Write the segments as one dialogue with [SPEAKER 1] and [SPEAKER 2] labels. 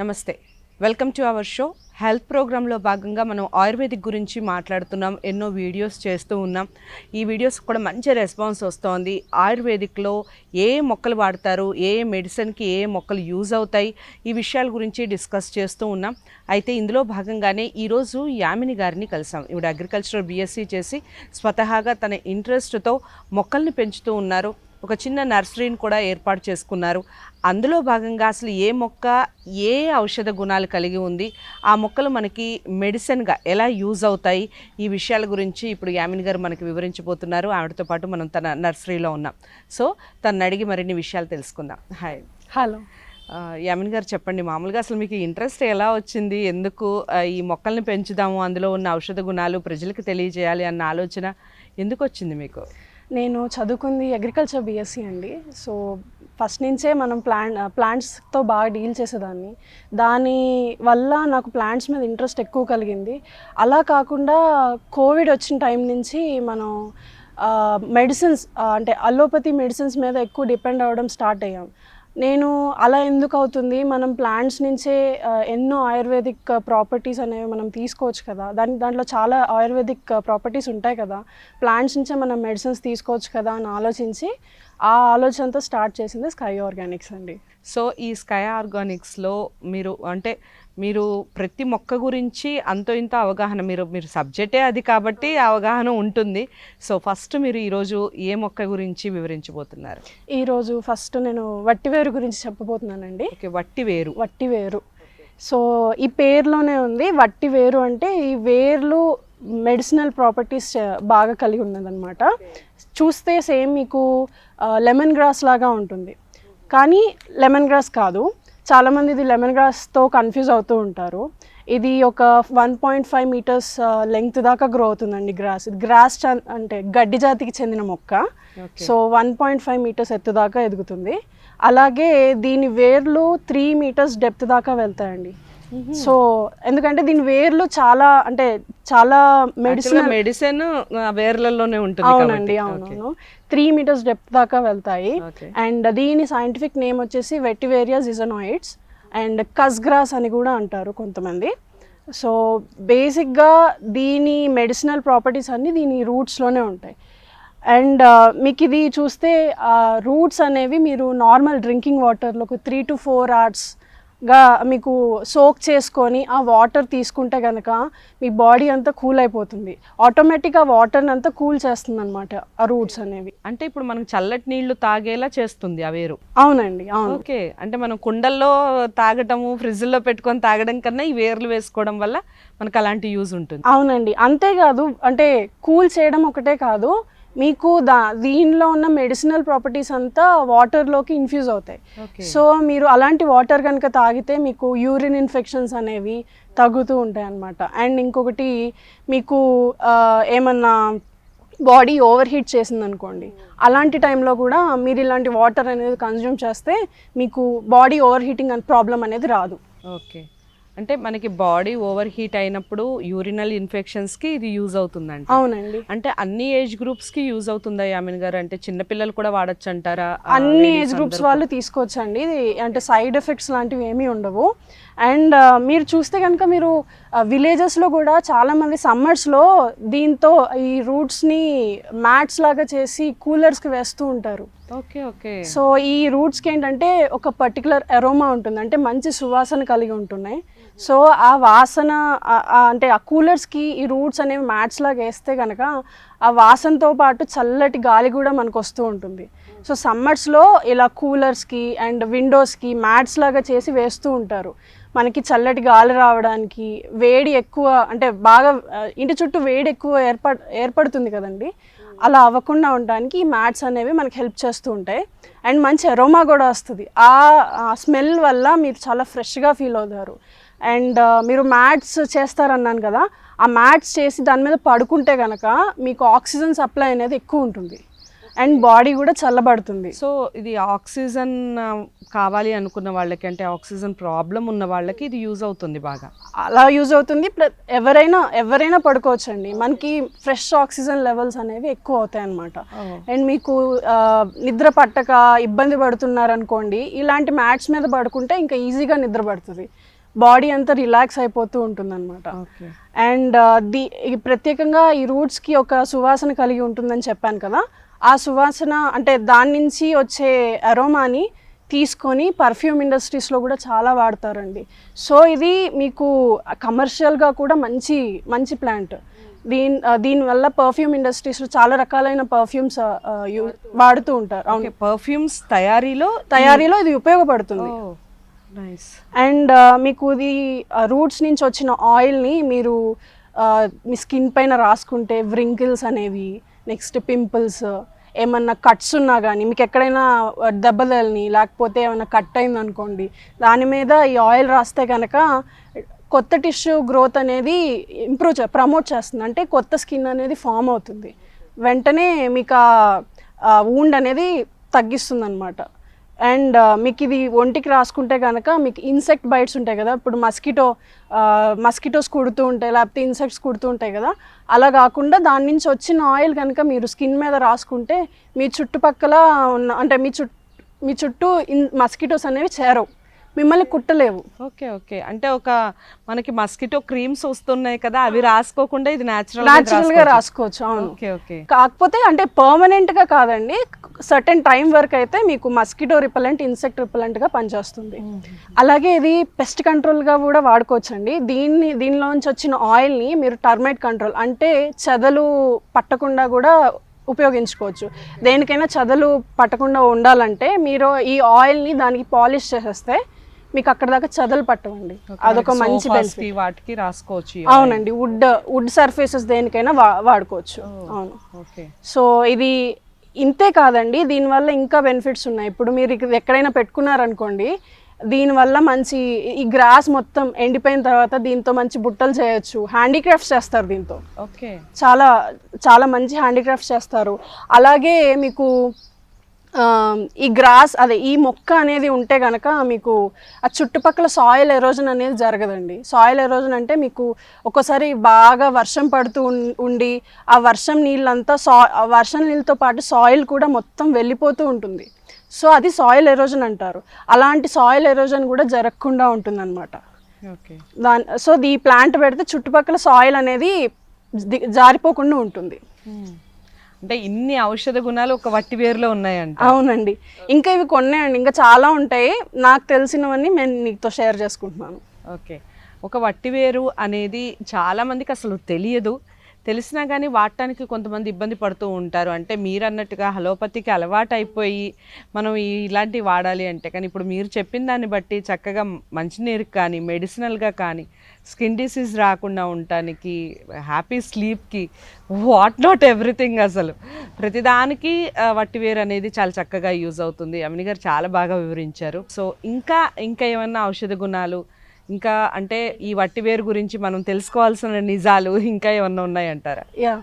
[SPEAKER 1] నమస్తే. Welcome to our show health ప్రోగ్రాంలో భాగంగా మనం ఆయుర్వేదిక్ గురించి మాట్లాడుతున్నాం ఎన్నో వీడియోస్ చేస్తూ ఉన్నాం. ఈ వీడియోస్ కూడా మంచి రెస్పాన్స్ వస్తోంది. ఆయుర్వేదిక్లో ఏ మొక్కలు వాడతారు ఏ మెడిసిన్కి ఏ మొక్కలు యూజ్ అవుతాయి ఈ విషయాల గురించి డిస్కస్ చేస్తూ ఉన్నాం. అయితే ఇందులో భాగంగానే ఈరోజు యామిని గారిని కలిసాం. ఈవిడ అగ్రికల్చరల్ బీఎస్సీ చేసి స్వతహాగా తన ఇంట్రెస్ట్తో మొక్కల్ని పెంచుతూ ఉన్నారు. ఒక చిన్న నర్సరీని కూడా ఏర్పాటు చేసుకున్నారు. అందులో భాగంగా అసలు ఏ మొక్క ఏ ఔషధ గుణాలు కలిగి ఉంది ఆ మొక్కలు మనకి మెడిసిన్గా ఎలా యూజ్ అవుతాయి ఈ విషయాల గురించి ఇప్పుడు యామిని గారు మనకి వివరించబోతున్నారు. ఆవిడతో పాటు మనం తన నర్సరీలో ఉన్నాం. సో తను అడిగి మరిన్ని విషయాలు తెలుసుకుందాం. హాయ్.
[SPEAKER 2] హలో.
[SPEAKER 1] యామిని గారు చెప్పండి మామూలుగా అసలు మీకు ఇంట్రెస్ట్ ఎలా వచ్చింది ఎందుకు ఈ మొక్కల్ని పెంచుదాము అందులో ఉన్న ఔషధ గుణాలు ప్రజలకు తెలియజేయాలి అన్న ఆలోచన ఎందుకు వచ్చింది మీకు?
[SPEAKER 2] నేను చదువుకుంది అగ్రికల్చర్ బీఎస్సీ అండి. సో ఫస్ట్ నుంచే మనం ప్లాంట్ ప్లాంట్స్తో uh, బాగా డీల్ చేసేదాన్ని. దాని వల్ల నాకు ప్లాంట్స్ మీద ఇంట్రెస్ట్ ఎక్కువ కలిగింది. అలా కాకుండా కోవిడ్ వచ్చిన టైం నుంచి మనం uh, మెడిసిన్స్ uh, అంటే అలోపతి మెడిసిన్స్ మీద ఎక్కువ డిపెండ్ అవ్వడం స్టార్ట్ అయ్యాం. నేను అలా ఎందుకు అవుతుంది? మనం ప్లాంట్స్ నుంచే ఎన్నో ఆయుర్వేదిక్ ప్రాపర్టీస్ అనేవి మనం తీసుకోవచ్చు కదా. దాని దాంట్లో చాలా ఆయుర్వేదిక్ ప్రాపర్టీస్ ఉంటాయి కదా. ప్లాంట్స్ నుంచే మనం మెడిసిన్స్ తీసుకోవచ్చు కదా అని ఆలోచించి ఆ ఆలోచనతో స్టార్ట్ చేసింది స్కై ఆర్గానిక్స్ అండి.
[SPEAKER 1] సో ఈ స్కై ఆర్గానిక్స్లో మీరు అంటే మీరు ప్రతి మొక్క గురించి అంతో ఇంత అవగాహన మీరు మీరు సబ్జెక్టే అది కాబట్టి అవగాహన ఉంటుంది. సో ఫస్ట్ మీరు ఈరోజు ఏ మొక్క గురించి వివరించబోతున్నారు?
[SPEAKER 2] ఈరోజు ఫస్ట్ నేను వట్టివేరు గురించి చెప్పబోతున్నానండి.
[SPEAKER 1] ఓకే వట్టి వేరు.
[SPEAKER 2] వట్టి వేరు. సో ఈ పేరులోనే ఉంది. వట్టి వేరు అంటే ఈ వేర్లు మెడిసినల్ ప్రాపర్టీస్ బాగా కలిగి ఉన్నదన్నమాట. చూస్తే సేమ్ మీకు లెమన్ గ్రాస్ లాగా ఉంటుంది. కానీ లెమన్ గ్రాస్ కాదు. చాలామంది ఇది లెమన్ గ్రాస్తో కన్ఫ్యూజ్ అవుతూ ఉంటారు. ఇది ఒక one point five meters length దాకా గ్రో అవుతుందండి గ్రాస్ ఇది గ్రాస్ అంటే గడ్డి జాతికి చెందిన మొక్క. So one point five meters ఎత్తు దాకా ఎదుగుతుంది. అలాగే దీని వేర్లు త్రీ మీటర్స్ డెప్త్ దాకా వెళ్తాయండి. సో ఎందుకంటే దీని వేర్లు చాలా అంటే చాలా మెడిసిన్
[SPEAKER 1] మెడిసిన్ వేర్లలోనే ఉంటుంది
[SPEAKER 2] అవునండి. అవునవును. త్రీ మీటర్స్ డెప్త్ దాకా వెళ్తాయి. అండ్ దీని సైంటిఫిక్ నేమ్ వచ్చేసి వెటివేరియా జిజనాయిడ్స్ అండ్ కస్గ్రాస్ అని కూడా అంటారు కొంతమంది. సో బేసిక్గా దీని మెడిసినల్ ప్రాపర్టీస్ అన్నీ దీని రూట్స్లోనే ఉంటాయి. అండ్ మీకు ఇది చూస్తే రూట్స్ అనేవి మీరు నార్మల్ డ్రింకింగ్ వాటర్లో ఒక త్రీ టు ఫోర్ అవర్స్గా మీకు సోక్ చేసుకొని ఆ వాటర్ తీసుకుంటే కనుక మీ బాడీ అంతా కూల్ అయిపోతుంది. ఆటోమేటిక్గా వాటర్ని అంతా కూల్ చేస్తుంది అనమాట ఆ రూట్స్ అనేవి.
[SPEAKER 1] అంటే ఇప్పుడు మనం చల్లటి నీళ్ళు తాగేలా చేస్తుంది ఆ వేరు?
[SPEAKER 2] అవునండి అవును.
[SPEAKER 1] ఓకే అంటే మనం కుండల్లో తాగటము ఫ్రిడ్జ్లో పెట్టుకొని తాగడం కన్నా ఈ వేర్లు వేసుకోవడం వల్ల మనకు అలాంటి యూజ్ ఉంటుంది.
[SPEAKER 2] అవునండి అంతేకాదు అంటే కూల్ చేయడం ఒకటే కాదు మీకు దా దీనిలో ఉన్న మెడిసినల్ ప్రాపర్టీస్ అంతా వాటర్లోకి ఇన్ఫ్యూజ్ అవుతాయి. సో మీరు అలాంటి వాటర్ కనుక తాగితే మీకు యూరిన్ ఇన్ఫెక్షన్స్ అనేవి తగ్గుతూ ఉంటాయి అన్నమాట అండ్ ఇంకొకటి మీకు ఏమన్నా బాడీ ఓవర్ హీట్ చేసింది అనుకోండి అలాంటి టైంలో కూడా మీరు ఇలాంటి వాటర్ అనేది కన్జ్యూమ్ చేస్తే మీకు బాడీ ఓవర్ హీటింగ్ అని ప్రాబ్లం అనేది రాదు.
[SPEAKER 1] ఓకే అంటే మనకి బాడీ ఓవర్ హీట్ అయినప్పుడు యూరినల్ ఇన్ఫెక్షన్స్కి ఇది యూజ్ అవుతుందంట.
[SPEAKER 2] అవునండి.
[SPEAKER 1] అంటే అన్ని ఏజ్ గ్రూప్స్కి యూజ్ అవుతుందా యామిన్ గారు? అంటే చిన్నపిల్లలు కూడా వాడచ్చు అంటారా
[SPEAKER 2] అన్ని ఏజ్ గ్రూప్స్? వాళ్ళు తీసుకోవచ్చండి. ఇది అంటే సైడ్ ఎఫెక్ట్స్ లాంటివి ఏమీ ఉండవు. అండ్ మీరు చూస్తే కనుక మీరు విలేజెస్లో కూడా చాలామంది సమ్మర్స్లో దీంతో ఈ రూట్స్ని మ్యాట్స్ లాగా చేసి కూలర్స్కి వేస్తూ ఉంటారు.
[SPEAKER 1] Okay okay.
[SPEAKER 2] సో ఈ రూట్స్కి ఏంటంటే ఒక పర్టికులర్ ఎరోమా ఉంటుంది. అంటే మంచి సువాసన కలిగి ఉంటున్నాయి. సో ఆ వాసన అంటే ఆ కూలర్స్కి ఈ రూట్స్ అనేవి మ్యాట్స్ లాగా వేస్తే కనుక ఆ వాసనతో పాటు చల్లటి గాలి కూడా మనకు వస్తూ ఉంటుంది. సో సమ్మర్స్లో ఇలా కూలర్స్కి అండ్ విండోస్కి మ్యాట్స్ లాగా చేసి వేస్తూ ఉంటారు. మనకి చల్లటి గాలి రావడానికి వేడి ఎక్కువ అంటే బాగా ఇంటి చుట్టూ వేడి ఎక్కువ ఏర్ప ఏర్పడుతుంది కదండి. అలా అవ్వకుండా ఉండడానికి ఈ మ్యాట్స్ అనేవి మనకి హెల్ప్ చేస్తూ ఉంటాయి. అండ్ మంచి ఎరోమా కూడా వస్తుంది. ఆ స్మెల్ వల్ల మీరు చాలా ఫ్రెష్గా ఫీల్ అవుతారు. అండ్ మీరు మ్యాట్స్ చేస్తారన్నాను కదా ఆ మ్యాట్స్ చేసి దాని మీద పడుకుంటే కనుక మీకు ఆక్సిజన్ సప్లై అనేది ఎక్కువ ఉంటుంది. అండ్ బాడీ కూడా చల్లబడుతుంది.
[SPEAKER 1] సో ఇది ఆక్సిజన్ కావాలి అనుకున్న వాళ్ళకి అంటే ఆక్సిజన్ ప్రాబ్లం ఉన్న వాళ్ళకి ఇది యూజ్ అవుతుంది బాగా.
[SPEAKER 2] అలా యూజ్ అవుతుంది. ఎవరైనా ఎవరైనా పడుకోవచ్చండి. మనకి ఫ్రెష్ ఆక్సిజన్ లెవెల్స్ అనేవి ఎక్కువ అవుతాయి అన్నమాట అండ్ మీకు నిద్ర పట్టక ఇబ్బంది పడుతున్నారు అనుకోండి ఇలాంటి మ్యాట్స్ మీద పడుకుంటే ఇంకా ఈజీగా నిద్ర పడుతుంది. బాడీ అంతా రిలాక్స్ అయిపోతూ ఉంటుంది అనమాట అండ్ ది ప్రత్యేకంగా ఈ రూట్స్కి ఒక సువాసన కలిగి ఉంటుందని చెప్పాను కదా ఆ సువాసన అంటే దాని నుంచి వచ్చే అరోమాని తీసుకొని పర్ఫ్యూమ్ ఇండస్ట్రీస్లో కూడా చాలా వాడతారండి. సో ఇది మీకు కమర్షియల్గా కూడా మంచి మంచి ప్లాంట్. దీని దీనివల్ల పర్ఫ్యూమ్ ఇండస్ట్రీస్లో చాలా రకాలైన పర్ఫ్యూమ్స్ వాడుతూ ఉంటారు. అవును.
[SPEAKER 1] పర్ఫ్యూమ్స్ తయారీలో
[SPEAKER 2] తయారీలో ఇది ఉపయోగపడుతుంది. అండ్ మీకు ఇది రూట్స్ నుంచి వచ్చిన ఆయిల్ని మీరు మీ స్కిన్ పైన రాసుకుంటే వ్రింకిల్స్ అనేవి నెక్స్ట్ పింపుల్స్ ఏమన్నా కట్స్ ఉన్నా కానీ మీకు ఎక్కడైనా దెబ్బ లేకపోతే ఏమైనా కట్ అయింది అనుకోండి దాని మీద ఈ ఆయిల్ రాస్తే కనుక కొత్త టిష్యూ గ్రోత్ అనేది ఇంప్రూవ్ చే ప్రమోట్ చేస్తుంది. అంటే కొత్త స్కిన్ అనేది ఫామ్ అవుతుంది. వెంటనే మీకు ఆ ఊండ్ అనేది తగ్గిస్తుంది అనమాట అండ్ మీకు ఇది ఒంటికి రాసుకుంటే కనుక మీకు ఇన్సెక్ట్ బైట్స్ ఉంటాయి కదా ఇప్పుడు మస్కిటో మస్కిటోస్ కుడుతూ ఉంటాయి లేకపోతే ఇన్సెక్ట్స్ కుడుతూ ఉంటాయి కదా అలా కాకుండా దాని నుంచి వచ్చిన ఆయిల్ కనుక మీరు స్కిన్ మీద రాసుకుంటే మీ చుట్టుపక్కల ఉన్న అంటే మీ చుట్టూ మీ చుట్టూ ఇన్ మస్కిటోస్ అనేవి చేరవు. మిమ్మల్ని కుట్టలేవు.
[SPEAKER 1] Okay okay. అంటే ఒక మనకి మస్కిటో క్రీమ్స్ వస్తున్నాయి కదా అవి రాసుకోకుండా ఇది న్యాచురల్
[SPEAKER 2] న్యాచురల్గా రాసుకోవచ్చు. అవును.
[SPEAKER 1] Okay okay.
[SPEAKER 2] కాకపోతే అంటే పర్మనెంట్గా కాదండి సర్టెన్ టైం వరకు అయితే మీకు మస్కిటో రిపలెంట్ ఇన్సెక్ట్ రిపలెంట్గా పనిచేస్తుంది. అలాగే ఇది పెస్ట్ కంట్రోల్గా కూడా వాడుకోవచ్చండి. దీన్ని దీనిలోంచి వచ్చిన ఆయిల్ని మీరు టర్మైట్ కంట్రోల్ అంటే చెదలు పట్టకుండా కూడా ఉపయోగించుకోవచ్చు. దేనికైనా చెదలు పట్టకుండా ఉండాలంటే మీరు ఈ ఆయిల్ని దానికి పాలిష్ చేసేస్తే మీకు అక్కడ దాకా చెదలు పట్టవండి. అదొక మంచి బెనిఫిట్
[SPEAKER 1] వాటికి రాసుకోవచ్చు
[SPEAKER 2] అవునండి వుడ్ వుడ్ సర్ఫేసెస్ దేనికైనా వా వాడుకోవచ్చు. అవును.
[SPEAKER 1] ఓకే.
[SPEAKER 2] సో ఇది ఇంతే కాదండి దీనివల్ల ఇంకా బెనిఫిట్స్ ఉన్నాయి. ఇప్పుడు మీరు ఎక్కడైనా పెట్టుకున్నారనుకోండి దీనివల్ల మంచి ఈ గ్రాస్ మొత్తం ఎండిపోయిన తర్వాత దీంతో మంచి బుట్టలు చేయొచ్చు. హ్యాండీక్రాఫ్ట్స్ చేస్తారు దీంతో.
[SPEAKER 1] ఓకే.
[SPEAKER 2] చాలా చాలా మంచి హ్యాండీక్రాఫ్ట్స్ చేస్తారు. అలాగే మీకు ఈ గ్రాస్ అదే ఈ మొక్క అనేది ఉంటే కనుక మీకు ఆ చుట్టుపక్కల సాయిల్ ఎరోజన్ అనేది జరగదండి. సాయిల్ ఎరోజన్ అంటే మీకు ఒక్కోసారి బాగా వర్షం పడుతూ ఉండి ఆ వర్షం నీళ్ళంతా సా వర్షం నీళ్ళతో పాటు సాయిల్ కూడా మొత్తం వెళ్ళిపోతూ ఉంటుంది. సో అది సాయిల్ ఎరోజన్ అంటారు. అలాంటి సాయిల్ ఎరోజన్ కూడా జరగకుండా ఉంటుందన్నమాట.
[SPEAKER 1] ఓకే.
[SPEAKER 2] దాని సో ఈ ప్లాంట్ పెడితే చుట్టుపక్కల సాయిల్ అనేది జారిపోకుండా ఉంటుంది.
[SPEAKER 1] అంటే ఇన్ని ఔషధ గుణాలు ఒక వట్టి వేరులో ఉన్నాయంట.
[SPEAKER 2] అవునండి. ఇంకా ఇవి కొన్నాయండి. ఇంకా చాలా ఉంటాయి. నాకు తెలిసినవన్నీ నేను నీతో షేర్ చేసుకుంటున్నాను.
[SPEAKER 1] ఓకే. ఒక వట్టివేరు అనేది చాలా మందికి అసలు తెలియదు. తెలిసినా కానీ వాడటానికి కొంతమంది ఇబ్బంది పడుతూ ఉంటారు. అంటే మీరు అన్నట్టుగా హలోపతికి అలవాటు అయిపోయి మనం ఇలాంటివి వాడాలి అంటే కానీ ఇప్పుడు మీరు చెప్పిన దాన్ని బట్టి చక్కగా మంచినీరుకి కానీ మెడిసినల్గా కానీ స్కిన్ డిసీజ్ రాకుండా ఉండటానికి హ్యాపీ స్లీప్కి వాట్ నాట్ ఎవ్రీథింగ్ అసలు. ప్రతిదానికి వట్టివేర్ అనేది చాలా చక్కగా యూజ్ అవుతుంది. అమిని గారు చాలా బాగా వివరించారు. సో ఇంకా ఇంకా ఏమన్నా ఔషధ గుణాలు ఇంకా అంటే ఈ వట్టివేరు గురించి మనం తెలుసుకోవాల్సిన నిజాలు ఇంకా ఏమన్నా ఉన్నాయంటారా?
[SPEAKER 2] యా.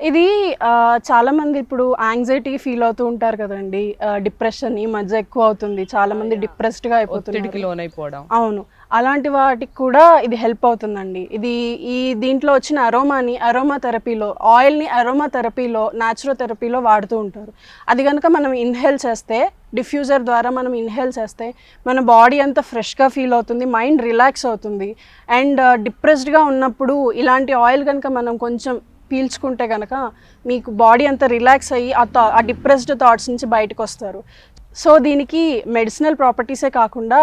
[SPEAKER 2] ఇది ఆ, చాలా మంది ఇప్పుడు యాంగ్జైటీ ఫీల్ అవుతూ ఉంటారు కదండి. డిప్రెషన్ ఈ మధ్య ఎక్కువ అవుతుంది. చాలా మంది డిప్రెస్డ్గా అయిపోతున్నారు.
[SPEAKER 1] ఒత్తిడికి లోనైపోవడం.
[SPEAKER 2] అవును. అలాంటి వాటికి కూడా ఇది హెల్ప్ అవుతుందండి. ఇది ఈ దీంట్లో వచ్చిన అరోమాని అరోమా థెరపీలో ఆయిల్ని అరోమా థెరపీలో న్యాచురోథెరపీలో వాడుతూ ఉంటారు. అది కనుక మనం ఇన్హేల్ చేస్తే డిఫ్యూజర్ ద్వారా మనం ఇన్హేల్ చేస్తే మన బాడీ అంతా ఫ్రెష్గా ఫీల్ అవుతుంది మైండ్ రిలాక్స్ అవుతుంది. అండ్ డిప్రెస్డ్గా uh, ఉన్నప్పుడు ఇలాంటి ఆయిల్ కనుక మనం కొంచెం పీల్చుకుంటే కనుక మీకు బాడీ అంతా రిలాక్స్ అయ్యి ఆ థా ఆ డిప్రెస్డ్ థాట్స్ నుంచి బయటకు వస్తారు. సో దీనికి మెడిసినల్ ప్రాపర్టీసే కాకుండా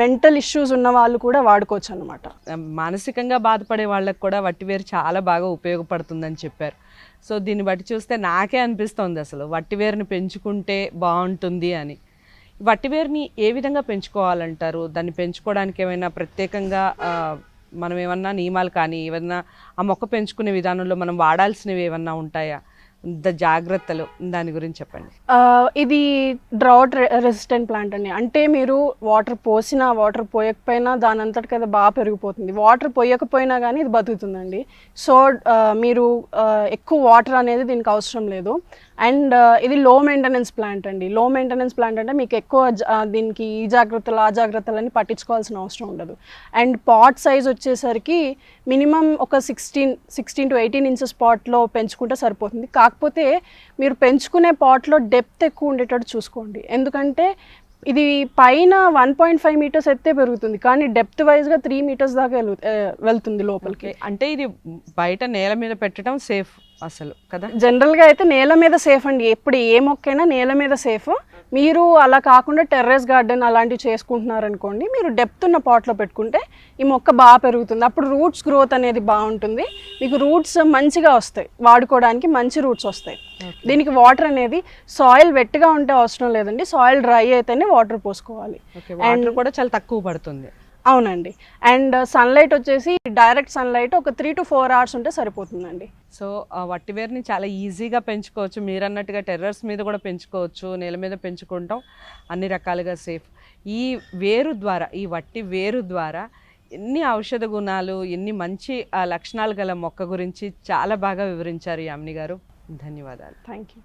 [SPEAKER 2] మెంటల్ ఇష్యూస్ ఉన్న వాళ్ళు కూడా వాడుకోవచ్చు అనమాట
[SPEAKER 1] మానసికంగా బాధపడే వాళ్ళకి కూడా వట్టివేరు చాలా బాగా ఉపయోగపడుతుందని చెప్పారు. సో దీన్ని బట్టి చూస్తే నాకే అనిపిస్తోంది అసలు వట్టివేరుని పెంచుకుంటే బాగుంటుంది అని. వట్టివేరుని ఏ విధంగా పెంచుకోవాలంటారు? దాన్ని పెంచుకోవడానికి ఏమైనా ప్రత్యేకంగా మనం ఏమన్నా నియమాలు కానీ ఏమన్నా ఆ మొక్క పెంచుకునే విధానంలో మనం వాడాల్సినవి ఏమన్నా ఉంటాయా? జాగ్రత్తలు దాని గురించి చెప్పండి.
[SPEAKER 2] ఇది డ్రౌట్ రెసిస్టెంట్ ప్లాంట్ అండి. అంటే మీరు వాటర్ పోసినా వాటర్ పోయకపోయినా దాని అంతటి కదా బాగా పెరిగిపోతుంది. వాటర్ పోయకపోయినా కానీ ఇది బతుకుతుందండి. సో మీరు ఎక్కువ వాటర్ అనేది దీనికి అవసరం లేదు. అండ్ ఇది లో మెయింటెనెన్స్ ప్లాంట్ అండి. లో మెయింటెనెన్స్ ప్లాంట్ అంటే మీకు ఎక్కువ దీనికి ఈ జాగ్రత్తలు ఆ జాగ్రత్తలని పట్టించుకోవాల్సిన అవసరం ఉండదు. అండ్ పాట్ సైజ్ వచ్చేసరికి మినిమం ఒక sixteen sixteen to eighteen inches పాట్లో పెంచుకుంటే సరిపోతుంది. కాకపోతే మీరు పెంచుకునే పాట్లో డెప్త్ ఎక్కువ ఉండేటట్టు చూసుకోండి. ఎందుకంటే ఇది పైన వన్ పాయింట్ ఫైవ్ మీటర్స్ ఎత్తే పెరుగుతుంది. కానీ డెప్త్ వైజ్గా త్రీ మీటర్స్ దాకా వెళ్తుంది లోపలికి.
[SPEAKER 1] అంటే ఇది బయట నేల మీద పెట్టడం సేఫ్ అసలు కదా?
[SPEAKER 2] జనరల్గా అయితే నేల మీద సేఫ్ అండి. ఎప్పుడు ఏ మొక్కైనా నేల మీద సేఫ్. మీరు అలా కాకుండా టెర్రస్ గార్డెన్ అలాంటివి చేసుకుంటున్నారనుకోండి మీరు డెప్త్ ఉన్న పాట్లో పెట్టుకుంటే ఈ మొక్క బాగా పెరుగుతుంది. అప్పుడు రూట్స్ గ్రోత్ అనేది బాగుంటుంది. మీకు రూట్స్ మంచిగా వస్తాయి. వాడుకోవడానికి మంచి రూట్స్ వస్తాయి. దీనికి వాటర్ అనేది సాయిల్ వెట్గా ఉంటే అవసరం లేదండి. సాయిల్ డ్రై అయితేనే వాటర్ పోసుకోవాలి.
[SPEAKER 1] వాటర్ కూడా చాలా తక్కువ పడుతుంది.
[SPEAKER 2] అవునండి. అండ్ సన్లైట్ వచ్చేసి డైరెక్ట్ సన్లైట్ ఒక త్రీ టు ఫోర్ అవర్స్ ఉంటే సరిపోతుందండి.
[SPEAKER 1] సో వట్టివేరుని చాలా ఈజీగా పెంచుకోవచ్చు. మీరు అన్నట్టుగా టెర్రస్ మీద కూడా పెంచుకోవచ్చు నేల మీద పెంచుకుంటాం. అన్ని రకాలుగా సేఫ్. ఈ వేరు ద్వారా ఈ వట్టి వేరు ద్వారా ఎన్ని ఔషధ గుణాలు ఎన్ని మంచి లక్షణాలు గల మొక్క గురించి చాలా బాగా వివరించారు యామిని గారు. ధన్యవాదాలు.
[SPEAKER 2] Thank you